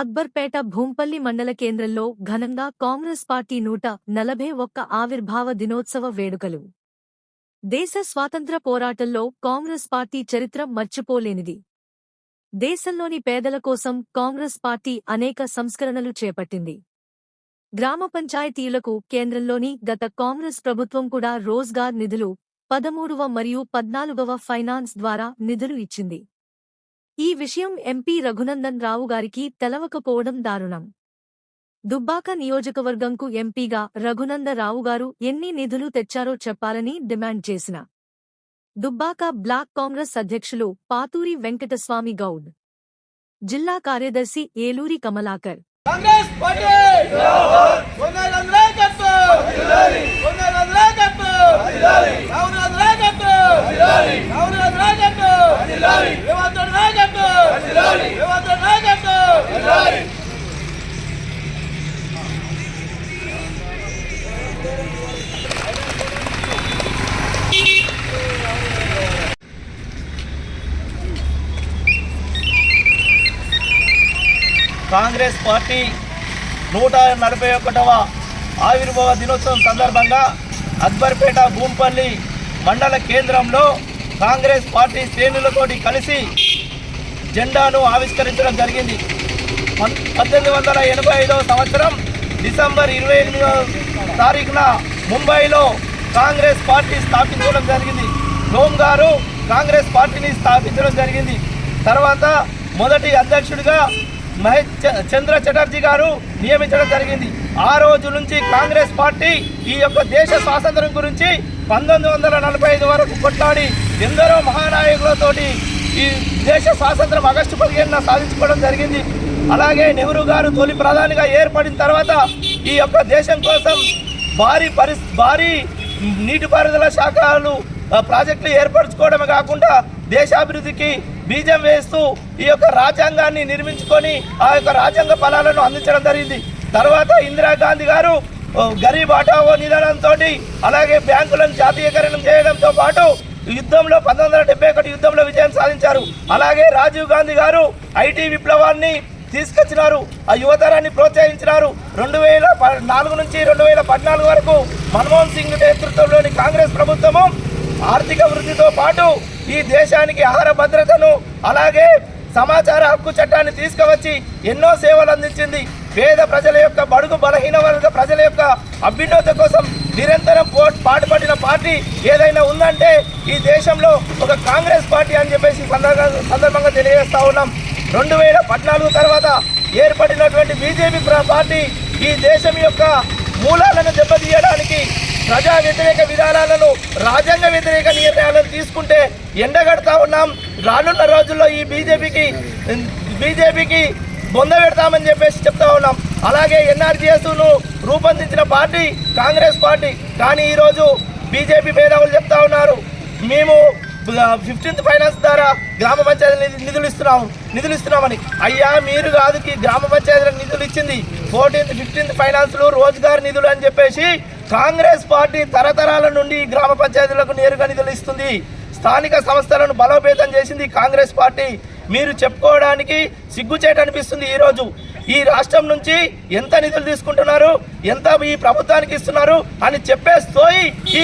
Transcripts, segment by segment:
అక్బర్పేట భూంపల్లి మండల కేంద్రంలో ఘనంగా కాంగ్రెస్ పార్టీ నూట నలభై ఒక్క ఆవిర్భావ దినోత్సవ వేడుకలు. దేశ స్వాతంత్ర పోరాటంలో కాంగ్రెస్ పార్టీ చరిత్ర మర్చిపోలేనిది. దేశంలోని పేదల కోసం కాంగ్రెస్ పార్టీ అనేక సంస్కరణలు చేపట్టింది. గ్రామ పంచాయతీలకు కేంద్రంలోని గత కాంగ్రెస్ ప్రభుత్వం కూడా రోజ్గార్ నిధులు పదమూడవ మరియు పద్నాలుగవ ఫైనాన్స్ ద్వారా నిధులు ఇచ్చింది. ఈ విషయం ఎంపీ రఘునందన్ రావు గారికి తెలవకపోవడం దారుణం. దుబ్బాక నియోజకవర్గంకు ఎంపీగా రఘునందరావు గారు ఎన్ని నిధులు తెచ్చారో చెప్పాలని డిమాండ్ చేసిన. దుబ్బాక బ్లాక్ కాంగ్రెస్ అధ్యక్షులు పాతూరి వెంకటస్వామి గౌడ్. జిల్లా కార్యదర్శి ఏలూరి కమలాకర్. కాంగ్రెస్ పార్టీ! కాంగ్రెస్ పార్టీ నూట నలభై ఒకటవ ఆవిర్భావ దినోత్సవం సందర్భంగా అక్బర్పేట భూంపల్లి మండల కేంద్రంలో కాంగ్రెస్ పార్టీ శ్రేణులతోటి కలిసి జెండాను ఆవిష్కరించడం జరిగింది. పద్దెనిమిది వందల ఎనభై ఐదవ సంవత్సరం డిసెంబర్ ఇరవై ఎనిమిదవ తారీఖున ముంబైలో కాంగ్రెస్ పార్టీ స్థాపించడం జరిగింది. లోమ్ గారు కాంగ్రెస్ పార్టీని స్థాపించడం జరిగింది. తర్వాత మొదటి అధ్యక్షుడిగా మహేష్ చ- చంద్ర చటర్జీ గారు నియమించడం జరిగింది. ఆ రోజు నుంచి కాంగ్రెస్ పార్టీ ఈ యొక్క దేశ స్వాతంత్రం గురించి పంతొమ్మిది వందల నలభై ఐదు వరకు కొట్లాడి ఎందరో మహానాయకులతోటి ఈ దేశ స్వాతంత్రం ఆగస్టు పదిహేనున సాధించుకోవడం జరిగింది. అలాగే నెహ్రూ గారు తొలి ప్రధానిగా ఏర్పడిన తర్వాత ఈ యొక్క దేశం కోసం భారీ పరి భారీ నీటిపారుదల శాఖలు ప్రాజెక్టులు ఏర్పరచుకోవడమే కాకుండా దేశాభివృద్ధికి బీజం వేస్తూ ఈ యొక్క రాజ్యాంగాన్ని నిర్మించుకొని ఆ యొక్క రాజ్యాంగ ఫలాలను అందించడం జరిగింది. తర్వాత ఇందిరాగాంధీ గారు గరీబ్ ఆటావో నిధనంతో అలాగే బ్యాంకులను జాతీయకరణం చేయడంతో పాటు యుద్ధంలో పంతొమ్మిది వందల డెబ్బై ఒకటి యుద్ధంలో విజయం సాధించారు. అలాగే రాజీవ్ గాంధీ గారు ఐటీ విప్లవాన్ని తీసుకొచ్చినారు. ఆ యువతరాన్ని ప్రోత్సహించినారు. రెండు వేల ప- నాలుగు నుంచి రెండు వేల పద్నాలుగు వరకు మన్మోహన్ సింగ్ నేతృత్వంలోని కాంగ్రెస్ ప్రభుత్వము ఆర్థిక వృద్ధితో పాటు ఈ దేశానికి ఆహార భద్రతను అలాగే సమాచార హక్కు చట్టాన్ని తీసుకువచ్చి ఎన్నో సేవలు అందించింది. పేద ప్రజల యొక్క బడుగు బలహీన వర్గ ప్రజల యొక్క అభ్యున్నత కోసం నిరంతరం పాటుపడిన పార్టీ ఏదైనా ఉందంటే ఈ దేశంలో ఒక కాంగ్రెస్ పార్టీ అని చెప్పేసి సందర్భంగా తెలియజేస్తా ఉన్నాం. రెండు వేల పద్నాలుగు తర్వాత ఏర్పడినటువంటి బీజేపీ పార్టీ ఈ దేశం యొక్క మూలాలను దెబ్బతీయడానికి ప్రజా వ్యతిరేక విధానాలను రాజ్యాంగ వ్యతిరేక నిర్ణయాలను తీసుకుంటే ఎండగడతా ఉన్నాం. రానున్న రోజుల్లో ఈ బీజేపీకి బీజేపీకి బొంద పెడతామని చెప్పేసి చెప్తా ఉన్నాం. అలాగే ఎన్ఆర్జీఎస్ను రూపొందించిన పార్టీ కాంగ్రెస్ పార్టీ. కానీ ఈరోజు బీజేపీ మేధావులు చెప్తా ఉన్నారు. మేము ఫిఫ్టీన్త్ ఫైనాన్స్ ద్వారా గ్రామ పంచాయతీ నిధులు ఇస్తున్నాము నిధులు ఇస్తున్నామని. అయ్యా మీరు కాదు గ్రామ పంచాయతీలకు నిధులు ఇచ్చింది. ఫోర్టీన్త్ ఫిఫ్టీన్త్ ఫైనాన్స్లు రోజ్గార్ నిధులు అని చెప్పేసి కాంగ్రెస్ పార్టీ తరతరాల నుండి గ్రామ పంచాయతీలకు నేరుగా నిధులు ఇస్తుంది. స్థానిక సంస్థలను బలోపేతం చేసింది కాంగ్రెస్ పార్టీ. మీరు చెప్పుకోవడానికి సిగ్గుచేట అనిపిస్తుంది ఈరోజు ఈ రాష్ట్రం నుంచి ఎంత నిధులు తీసుకుంటున్నారు? ఎంత ఈ ప్రభుత్వానికి ఇస్తున్నారు? అని చెప్పేస్తోయి ఈ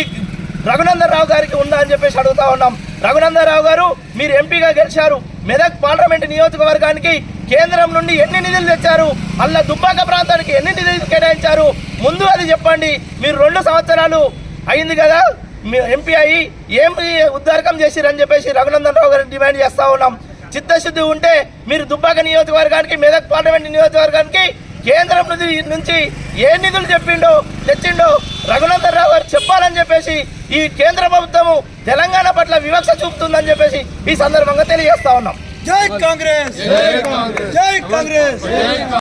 రఘునందన్ రావు గారికి ఉందా అని చెప్పేసి అడుగుతా ఉన్నాం. రఘునందన్ రావు గారు మీరు ఎంపీగా గెలిచారు. మెదక్ పార్లమెంట్ నియోజకవర్గానికి కేంద్రం నుండి ఎన్ని నిధులు తెచ్చారు? అల్ల దుబ్బాక ప్రాంతానికి ఎన్ని నిధులు కేటాయించారు? ముందు అది చెప్పండి. మీరు రెండు సంవత్సరాలు అయింది కదా? మీ ఎంపీ అయ్యి ఏమి ఉద్దారకం చేసిరని చెప్పేసి రఘునందన్ రావు గారిని డిమాండ్ చేస్తా ఉన్నాం. చిత్తశుద్ధి ఉంటే మీరు దుబ్బాక నియోజకవర్గానికి మెదక్ పార్లమెంట్ నియోజకవర్గానికి కేంద్రం నుంచి నుంచి ఏ నిధులు చెప్పిండో తెచ్చిండో రఘునందన్ రావు గారు చెప్పాలని చెప్పేసి ఈ కేంద్ర ప్రభుత్వము తెలంగాణ పట్ల వివక్ష చూపుతుందని చెప్పేసి ఈ సందర్భంగా తెలియజేస్తా ఉన్నాం. జై కాంగ్రెస్! జై కాంగ్రెస్!